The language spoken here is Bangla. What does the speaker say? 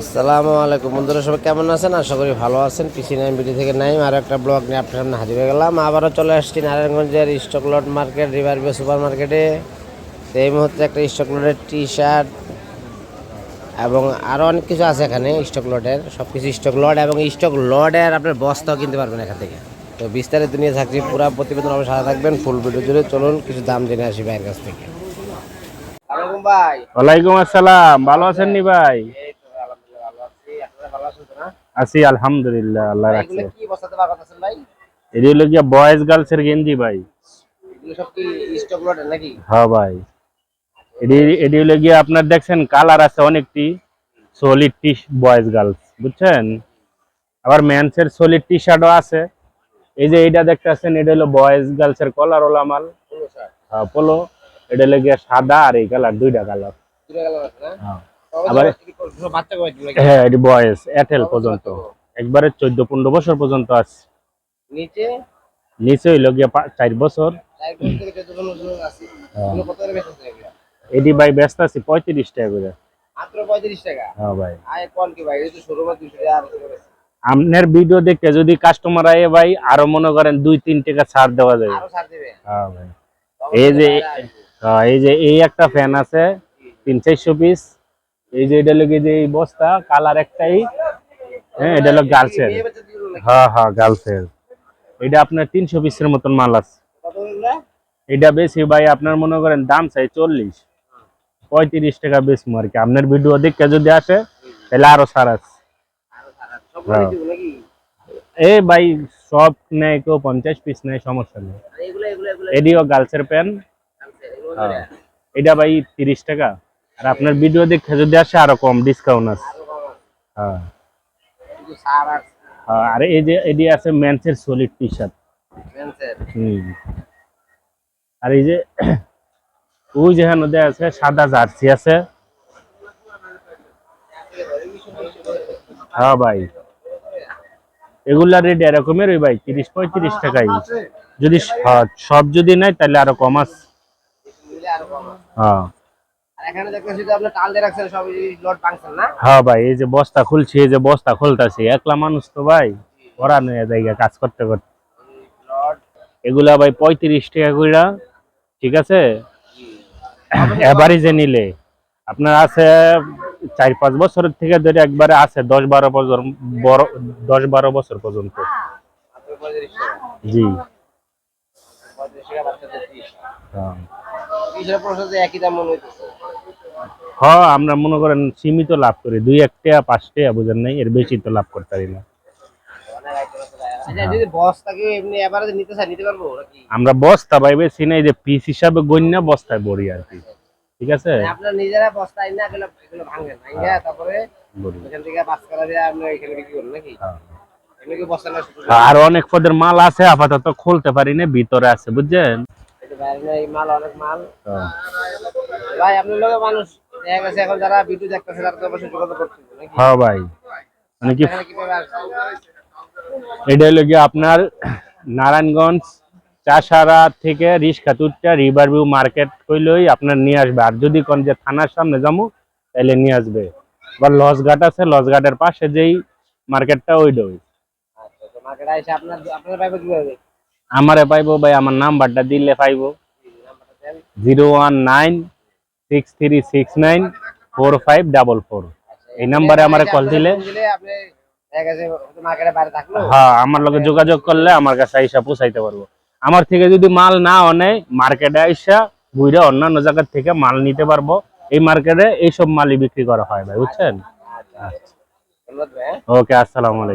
আসসালামু আলাইকুম। বন্ধুরা সবাই কেমন আছেন? আশা করি ভালো আছেন। পিসি নাইন বিডি থেকে নাইম আর একটা ব্লগ নিয়ে আপনার সামনে হাজির হয়ে গেলাম। আবারও চলে আসছি নারায়ণগঞ্জের stock lot market river view super মার্কেটে। তো এই মুহূর্তে একটা স্টক লটের টি শার্ট এবং আরও অনেক কিছু আছে এখানে স্টক লটের। সব কিছু স্টক লট এবং স্টক লটের আপনার বস্তাও কিনতে পারবেন এখান থেকে। তো বিস্তারিত নিয়ে থাকছি। পুরো প্রতিবেদন অবশ্যই সাথে থাকবেন। ফুল ভিডিও জুড়ে চলুন কিছু দাম জেনে আসি ভাইয়ের কাছ থেকে। ভাই। ওয়ালাইকুম আসসালাম। ভালো আছেন নি ভাই এই তো আলহামদুলিল্লাহ ভালো আছি আপনারা ভালো আছেন তো না আছি আলহামদুলিল্লাহ আল্লাহ রাখছে। এগুলো কি ভাই? হলো গিয়া বয়েজ গার্লস এর গেঞ্জি ভাই। এগুলো সব কি স্টক লটের নাকি? হ্যাঁ ভাই। এটি এটি হলো গিয়া আপনার দেখছেন কালার আছে অনেকটি সলিড টি বয়েজ গার্লস বুঝছেন? আবার মেন্স এর সলিড টি শার্টও আছে। এই যে এটা দেখতেছেন এটা হলো বয়েজ গার্লস এর কলার ওলা মাল হ্যাঁ পোলো এটা হলো গিয়া সাদা আর এই কালার দুইটা কালার দুটো গেল আছে হ্যাঁ। আবার হ্যাঁ এটি বয়েজ এয়ারটেল পর্যন্ত। একবারে চোদ্দ পনেরো বছর পর্যন্ত আছে। নিচে? নিচে হইল গিয়া চার বছর। হ্যাঁ। এটি ভাই ব্যস্ত আছি পঁয়ত্রিশ টাকা করে। হ্যাঁ আপনার ভিডিও দেখে যদি কাস্টমার আয়ে ভাই আরও মনে করেন দুই তিন টাকা ছাড় দেওয়া যাবে। হ্যাঁ এই যে এই যে এই একটা ফ্যান আছে তিন চারশো পিস এই যে এটা লোক যে এই বস্তা কালার একটাই। হ্যাঁ এটা হলো বাচ্চা হ্যাঁ হ্যাঁ গার্লসের এটা আপনার তিনশো পিসের মতন মাল আছে। এটা বেশি ভাই আপনার মনে করেন দাম চাই চল্লিশ। পঁয়ত্রিশ টাকা বেশি আর কি। আপনার ভিডিও দেখে যদি আসে তাহলে আরও ছাড় আছে। হ্যাঁ। এই ভাই সব নেয় কেউ পঞ্চাশ পিস নেয় সমস্যা নেই। আর এগুলো এগুলো এগুলো এডিও গার্লসের প্যান আনছে, এগুলো হ্যাঁ। এটা ভাই তিরিশ টাকা। আর আপনার ভিডিও দেখে যদি আসে আরও কম ডিসকাউন্ট আছে। আরও হ্যাঁ আর হ্যাঁ, এই যে এডি আছে ম্যান্সের সলিড টি শার্ট মেন্সের। আর এই যে ওই যে হেন আছে সাদা জার্সি আছে। হ্যাঁ ভাই। এগুলা রেট এরকমের ওই ভাই তিরিশ পঁয়ত্রিশ টাকাই। যদি সব যদি নেয় তাহলে আরও কম আছে। হ্যাঁ। এখানে দেখতেছি তো আপনি টাল দিয়ে রাখছেন সব লট পাংছেন না? হ্যাঁ ভাই এই যে বস্তা খুলছি এই যে বস্তা খুলতাছি একলা মানুষ তো ভাই ওরা নিয়ে জায়গা কাজ করতে করতে। এগুলা ভাই পঁয়ত্রিশ টাকা কইরা ঠিক আছে? এভারেজে নিলে। আপনার আছে চার পাঁচ বছরের থেকে ধরে একবারে আছে দশ বারো বছর বড় দশ বারো বছর পর্যন্ত। টাকা। জি। হ্যাঁ। একই দাম মনে হইতেছে। হ্যাঁ আমরা মনে করেন সীমিত লাভ করি। দুই এক টাকা পাঁচ টাকা বুঝেন নাই এর বেশি তো লাভ করতে পারি না। আচ্ছা আমরা বস্তা ভাই বেশি নাই যে পিস হিসাবে গণ্য বস্তায় বড়ি আর কি। ঠিক আছে? মানে নিজেরা বস্তা আইনা এগুলো এগুলো ভাঙেন ভাঙা তারপরে বড়ি। থেকে বাস করা দিয়ে আপনি এখানে বিক্রি করুন নাকি? হ্যাঁ। শুধু আর অনেক পদের মাল আছে আপাতত খুলতে পারি না ভিতরে আছে বুঝছেন? এই মাল অনেক মাল। ভাই আপনার লোকের মানুষ। দেখা গেছে এখন যারা ভিডিও দেখতেছে তারা তো অবশ্যই যোগাযোগ করতে হ্যাঁ ভাই। মানে কি এখানে কীভাবে আসবে? এটা হলো গিয়ে আপনার নারায়ণগঞ্জ চাষারা থেকে রিক্সা তুটটা রিভার ভিউ মার্কেট কইলেই আপনার নিয়ে আসবে। আর যদি কোন যে থানার সামনে যাব তাহলে নিয়ে আসবে। বা লসঘাট আছে লসঘাটের পাশে যেই মার্কেটটা ওই আচ্ছা তো মার্কেটে এসে আপনার আপনার আমারে পাইবো ভাই আমার নাম্বারটা দিলে পাইবো। Zero one nine six three six nine four five double four. এই নাম্বারে আমারে কল দিলে হ্যাঁ আমার লগে যোগাযোগ করলে আমার কাছে আইসা পৌঁছাইতে পারব। আমার থেকে যদি মাল না অনে মার্কেটে আইসা বুইরা অন্যান্য জায়গার থেকে মাল নিতে পারব। এই মার্কেটে এইসব মালই বিক্রি করা হয় ভাই বুঝছেন? আচ্ছা। হ্যাঁ। ওকে আসসালামু আলাইকুম।